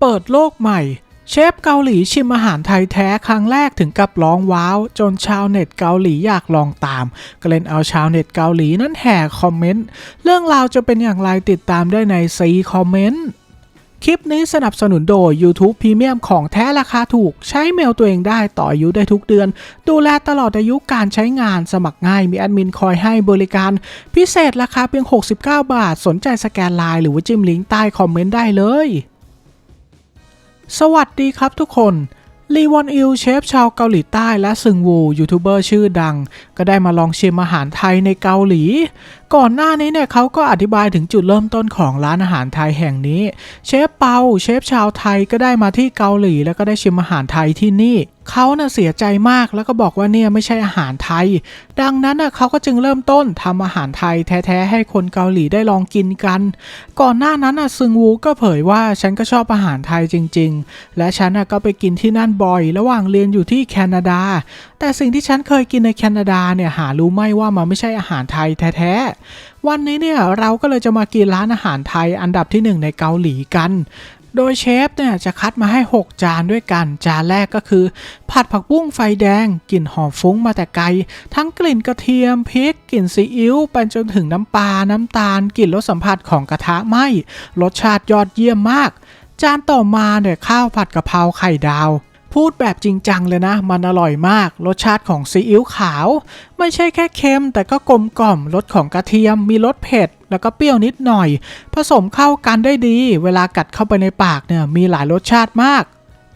เปิดโลกใหม่ เชฟเกาหลีชิมอาหารไทยแท้ครั้งแรกถึงกับร้องว้าว จนชาวเน็ตเกาหลีอยากลองตาม ก็เล่นเอาชาวเน็ตเกาหลีนั้นแห่คอมเมนต์ เรื่องราวจะเป็นอย่างไรติดตามได้ในซีคอมเมนต์คลิปนี้สนับสนุนโดย YouTube Premium ของแท้ราคาถูก ใช้เมลตัวเองได้ต่ออายุได้ทุกเดือน ดูแลตลอดอายุการใช้งานสมัครง่ายมีแอดมินคอยให้บริการ พิเศษราคาเพียง 69 บาท สนใจสแกนไลน์หรือว่าจิ้มลิงก์ใต้คอมเมนต์ได้เลย สวัสดีครับทุกคนลีวอนอิลเชฟชาวเกาหลีใต้และซึงวูยูทูบเบอร์ชื่อดัง ก็ได้มาลองชิมอาหารไทยในเกาหลี ก่อนหน้านี้เนี่ยเขาก็อธิบายถึงจุดเริ่มต้นของร้านอาหารไทยแห่งนี้ เชฟเปาเชฟชาวไทยก็ได้มาที่เกาหลี แล้วก็ได้ชิมอาหารไทยที่นี่ เขาน่ะเสียใจมากแล้วก็บอกว่าเนี่ยไม่ใช่อาหารไทย ดังนั้นน่ะเขาก็จึงเริ่มต้นทำอาหารไทยแท้ๆให้คนเกาหลีได้ลองกินกัน ก่อนหน้านั้นน่ะซึงวูก็เผยว่าฉันก็ชอบอาหารไทยจริง ๆ และฉันน่ะก็ไปกินที่นั่นบ่อย ระหว่างเรียนอยู่ที่แคนาดา แต่สิ่งที่ฉันเคยกินในแคนาดาเนี่ยหารู้ไหมว่ามันไม่ใช่อาหารไทยแท้ๆวันนี้เนี่ยเราก็เลยจะมากินร้านอาหารไทยอันดับที่หนึ่งในเกาหลีกัน โดยเชฟเนี่ยจะคัดมาให้ 6 จานด้วยกัน จานแรกก็คือ ผัดผักบุ้งไฟแดงกลิ่นหอมฟุ้งมาแต่ไกล ทั้งกลิ่นกระเทียมพริกกลิ่นซีอิ๊วไปจนถึงน้ำปลาน้ำตาลกลิ่นรสสัมผัสของกระทะไหม้รสชาติยอดเยี่ยมมาก จานต่อมาเนี่ยข้าวผัดกะเพราไข่ดาว พูดแบบจริงจังเลยนะ มันอร่อยมาก รสชาติของซีอิ๊วขาว ไม่ใช่แค่เค็ม แต่ก็กลมกล่อมรสของกระเทียมมีรสเผ็ด แล้วก็เปรี้ยวนิดหน่อย ผสมเข้ากันได้ดี เวลากัดเข้าไปในปากเนี่ยมีหลายรสชาติมาก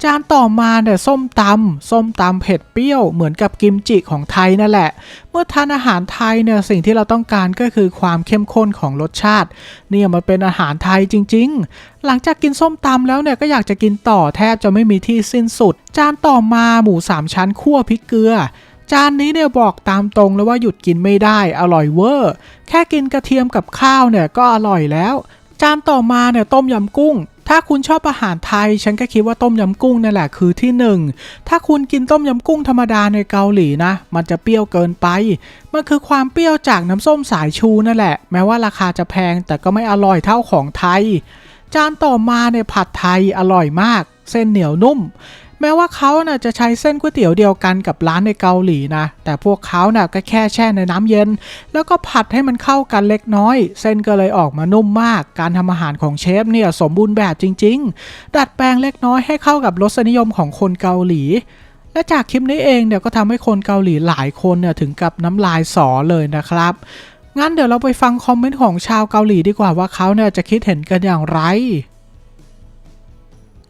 จานต่อมาเนี่ยส้มตำส้มตำเผ็ดเปรี้ยวเหมือนกับกิมจิของไทยนั่นแหละ เมื่อทานอาหารไทยเนี่ยสิ่งที่เราต้องการก็คือความเข้มข้นของรสชาติ เนี่ยมันเป็นอาหารไทยจริง ๆ หลังจากกินส้มตำแล้วเนี่ยก็อยากจะกินต่อแทบจะไม่มีที่สิ้นสุด จานต่อมาหมูสามชั้นคั่วพริกเกลือจานนี้เนี่ยบอกตามตรงเลยว่าหยุดกินไม่ได้อร่อยเวอร์แค่กินกระเทียมกับข้าวเนี่ยก็อร่อยแล้ว จานต่อมาเนี่ยต้มยำกุ้ง ถ้าคุณชอบอาหารไทย ฉันก็คิดว่าต้มยำกุ้งนั่นแหละคือที่หนึ่งถ้าคุณกินต้มยำกุ้งธรรมดาในเกาหลีนะ มันจะเปรี้ยวเกินไป มันคือความเปรี้ยวจากน้ำส้มสายชูนั่นแหละ แม้ว่าราคาจะแพงแต่ก็ไม่อร่อยเท่าของไทย จานต่อมาในผัดไทยอร่อยมาก เส้นเหนียวนุ่ม แม้ว่าเขาน่ะจะใช้เส้นก๋วยเตี๋ยวเดียวกันกับร้านในเกาหลีนะ แต่พวกเขาน่ะก็แค่แช่ในน้ำเย็น แล้วก็ผัดให้มันเข้ากันเล็กน้อย เส้นก็เลยออกมานุ่มมาก การทำอาหารของเชฟเนี่ยสมบูรณ์แบบจริง ๆ ดัดแปลงเล็กน้อยให้เข้ากับรสนิยมของคนเกาหลี และจากคลิปนี้เองเนี่ยก็ทำให้คนเกาหลีหลายคนเนี่ยถึงกับน้ำลายสอเลยนะครับงั้นเดี๋ยวเราไปฟังคอมเมนต์ของชาวเกาหลีดีกว่าว่าเขาเนี่ยจะคิดเห็นกันอย่างไร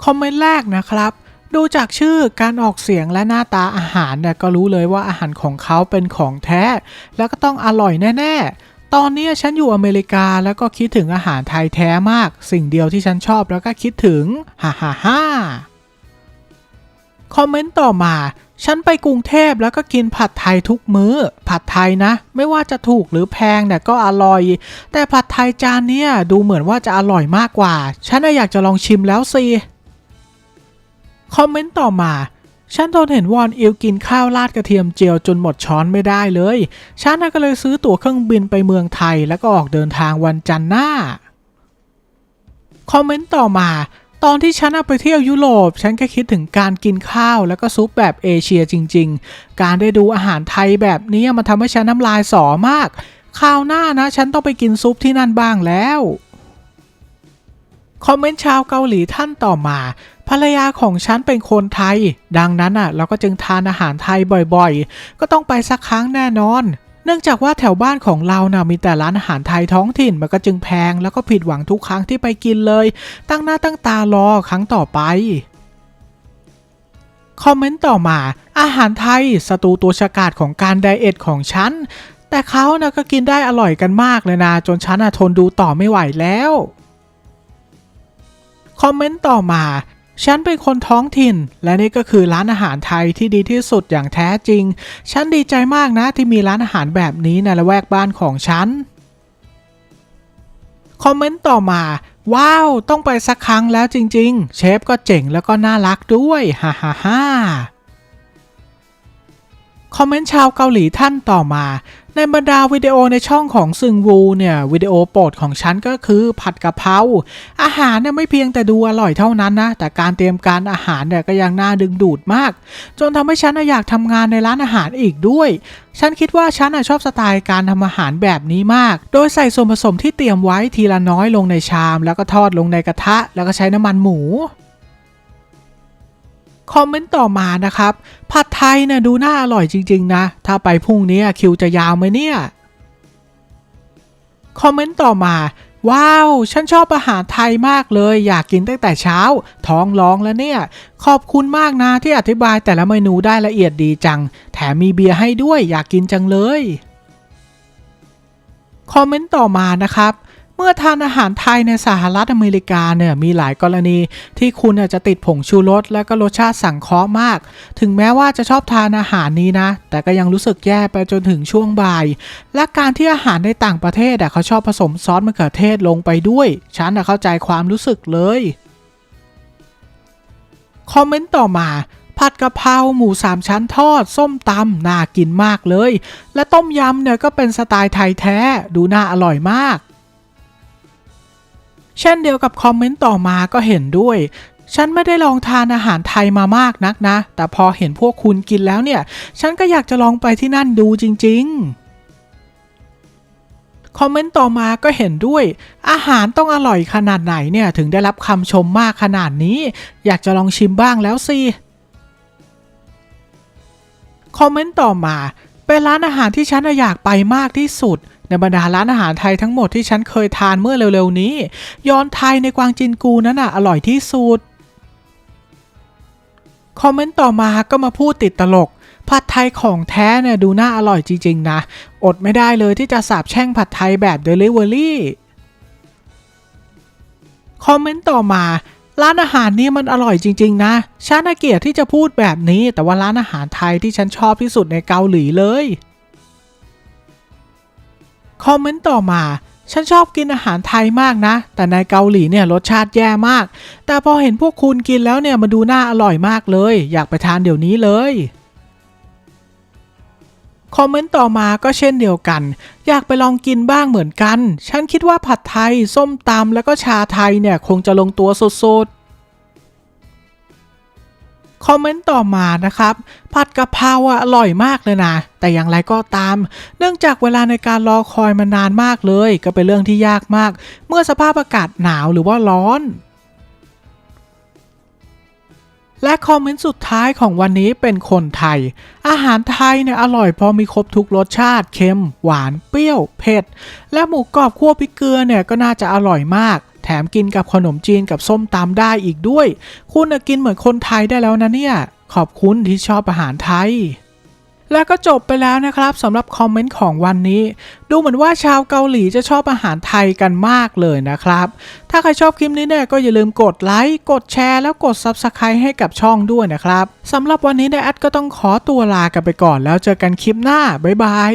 คอมเมนต์แรกนะครับ ดูจากชื่อการออกเสียงและหน้าตาอาหารเนี่ยก็รู้เลยว่าอาหารของเขาเป็นของแท้ แล้วก็ต้องอร่อยแน่ ๆ ตอนนี้ฉันอยู่อเมริกาแล้วก็คิดถึงอาหารไทยแท้มาก สิ่งเดียวที่ฉันชอบแล้วก็คิดถึงฮ่าฮ่าฮ่าคอมเมนต์ต่อมา ฉันไปกรุงเทพแล้วก็กินผัดไทยทุกมื้อ ผัดไทยนะ ไม่ว่าจะถูกหรือแพงเนี่ยก็อร่อย แต่ผัดไทยจานเนี้ยดูเหมือนว่าจะอร่อยมากกว่า ฉันอยากจะลองชิมแล้วสิ คอมเมนต์ต่อมาฉันทนเห็นวอนอิลกินข้าวราดกระเทียมเจียวจนหมดช้อนไม่ได้เลย ฉันก็เลยซื้อตั๋วเครื่องบินไปเมืองไทยแล้วก็ออกเดินทางวันจันทร์หน้า คอมเมนต์ต่อมา ตอนที่ฉันไปเที่ยวยุโรป ฉันก็คิดถึงการกินข้าวแล้วก็ซุปแบบเอเชียจริง ๆ การได้ดูอาหารไทยแบบนี้มันทำให้ฉันน้ำลายสอมาก คราวหน้านะ ฉันต้องไปกินซุปที่นั่นบ้างแล้ว คอมเมนต์ชาวเกาหลีท่านต่อมา ภรรยาของฉันเป็นคนไทย ดังนั้นอะ เราก็จึงทานอาหารไทยบ่อยๆ ก็ต้องไปสักครั้งแน่นอน เนื่องจากว่าแถวบ้านของเรานะ่ะมีแต่ร้านอาหารไทยท้องถิ่นมันก็จึงแพง แล้วก็ผิดหวังทุกครั้งที่ไปกินเลย ตั้งหน้าตั้งตารอครั้งต่อไปคอมเมนต์ต่อมา อาหารไทยสตูตัวฉกาจของการไดเอทของฉัน แต่เขานะก็กินได้อร่อยกันมากเลยนะ จนฉันน่ะทนดูต่อไม่ไหวแล้ว คอมเมนต์ต่อมา ฉันเป็นคนท้องถิ่น และนี่ก็คือร้านอาหารไทยที่ดีที่สุดอย่างแท้จริง ฉันดีใจมากนะที่มีร้านอาหารแบบนี้ในละแวกบ้านของฉัน คอมเมนต์ต่อมา ว้าว ต้องไปสักครั้งแล้วจริง ๆ เชฟก็เจ๋งแล้วก็น่ารักด้วยฮ่าฮ่าฮ่าคอมเมนต์ชาวเกาหลีท่านต่อมา ในบรรดาวิดีโอในช่องของซึงวูเนี่ยวิดีโอโปรดของฉันก็คือผัดกะเพราอาหารเนี่ยไม่เพียงแต่ดูอร่อยเท่านั้นนะ แต่การเตรียมการอาหารเนี่ยก็ยังน่าดึงดูดมาก จนทำให้ฉันอยากทำงานในร้านอาหารอีกด้วย ฉันคิดว่าฉันชอบสไตล์การทำอาหารแบบนี้มาก โดยใส่ส่วนผสมที่เตรียมไว้ทีละน้อยลงในชาม แล้วก็ทอดลงในกระทะ แล้วก็ใช้น้ำมันหมู คอมเมนต์ต่อมานะครับ ผัดไทยนี่ยดูน่าอร่อยจริง ๆ นะ ถ้าไปพรุ่งนี้คิวจะยาวไหมเนี่ย คอมเมนต์ต่อมา ว้าว ฉันชอบอาหารไทยมากเลย อยากกินตั้งแต่เช้า ท้องร้องแล้วเนี่ย ขอบคุณมากนะที่อธิบายแต่ละเมนูได้ละเอียดดีจัง แถมมีเบียร์ให้ด้วย อยากกินจังเลย คอมเมนต์ต่อมานะครับ เมื่อทานอาหารไทยในสหรัฐอเมริกาเนี่ยมีหลายกรณีที่คุณอาจจะติดผงชูรสและก็รสชาติสังเคราะห์มาก ถึงแม้ว่าจะชอบทานอาหารนี้นะ แต่ก็ยังรู้สึกแย่ไปจนถึงช่วงบ่าย และการที่อาหารในต่างประเทศอะเขาชอบผสมซอสมะเขือเทศลงไปด้วยฉันเข้าใจความรู้สึกเลยคอมเมนต์ต่อมาผัดกะเพราหมูสามชั้นทอด ส้มตำน่ากินมากเลย และต้มยำเนี่ยก็เป็นสไตล์ไทยแท้ ดูน่าอร่อยมาก เช่นเดียวกับคอมเมนต์ต่อมาก็เห็นด้วย ฉันไม่ได้ลองทานอาหารไทยมามากนักนะ แต่พอเห็นพวกคุณกินแล้วเนี่ย ฉันก็อยากจะลองไปที่นั่นดูจริง ๆคอมเมนต์ต่อมาก็เห็นด้วย อาหารต้องอร่อยขนาดไหนเนี่ยถึงได้รับคำชมมากขนาดนี้ อยากจะลองชิมบ้างแล้วสิคอมเมนต์ต่อมา เป็นร้านอาหารที่ฉันอยากไปมากที่สุด ในบรรดาร้านอาหารไทยทั้งหมดที่ฉันเคยทานเมื่อเร็วๆนี้ ย้อนไทยในกวางจินกูนั้นน่ะอร่อยที่สุดคอมเมนต์ต่อมาก็มาพูดติดตลก ผัดไทยของแท้เนี่ยดูน่าอร่อยจริงๆนะ อดไม่ได้เลยที่จะสาบแช่งผัดไทยแบบ Delivery คอมเมนต์ต่อมา ร้านอาหารนี้มันอร่อยจริง ๆ นะฉันเกลียดที่จะพูดแบบนี้ แต่ว่าร้านอาหารไทยที่ฉันชอบที่สุดในเกาหลีเลย คอมเมนต์ต่อมา ฉันชอบกินอาหารไทยมากนะ แต่ในเกาหลีเนี่ยรสชาติแย่มาก แต่พอเห็นพวกคุณกินแล้วเนี่ยมันดูน่าอร่อยมากเลย อยากไปทานเดี๋ยวนี้เลยคอมเมนต์ต่อมาก็เช่นเดียวกัน อยากไปลองกินบ้างเหมือนกัน ฉันคิดว่าผัดไทย ส้มตำแล้วก็ชาไทยเนี่ยคงจะลงตัวสุดๆ คอมเมนต์ต่อมานะครับ ผัดกะเพราอะอร่อยมากเลยนะ แต่อย่างไรก็ตาม เนื่องจากเวลาในการรอคอยมานานมากเลย ก็เป็นเรื่องที่ยากมาก เมื่อสภาพอากาศหนาวหรือว่าร้อน และคอมเมนต์สุดท้ายของวันนี้เป็นคนไทย อาหารไทยเนี่ยอร่อยพราะมีครบทุกรสชาติ เค็ม หวาน เปรี้ยว เผ็ด และหมูกรอบคั่วพริกเกลือเนี่ยก็น่าจะอร่อยมาก แถมกินกับขนมจีนกับส้มตำได้อีกด้วย คุณกินเหมือนคนไทยได้แล้วนะเนี่ย ขอบคุณที่ชอบอาหารไทยและก็จบไปแล้วนะครับสำหรับคอมเมนต์ของวันนี้ ดูเหมือนว่าชาวเกาหลีจะชอบอาหารไทยกันมากเลยนะครับ ถ้าใครชอบคลิปนี้เนี่ยก็อย่าลืมกดไลค์กดแชร์แล้วกด Subscribe ให้กับช่องด้วยนะครับสำหรับวันนี้เนี่ยแอดก็ต้องขอตัวลากันไปก่อนแล้วเจอกันคลิปหน้า บ๊ายบาย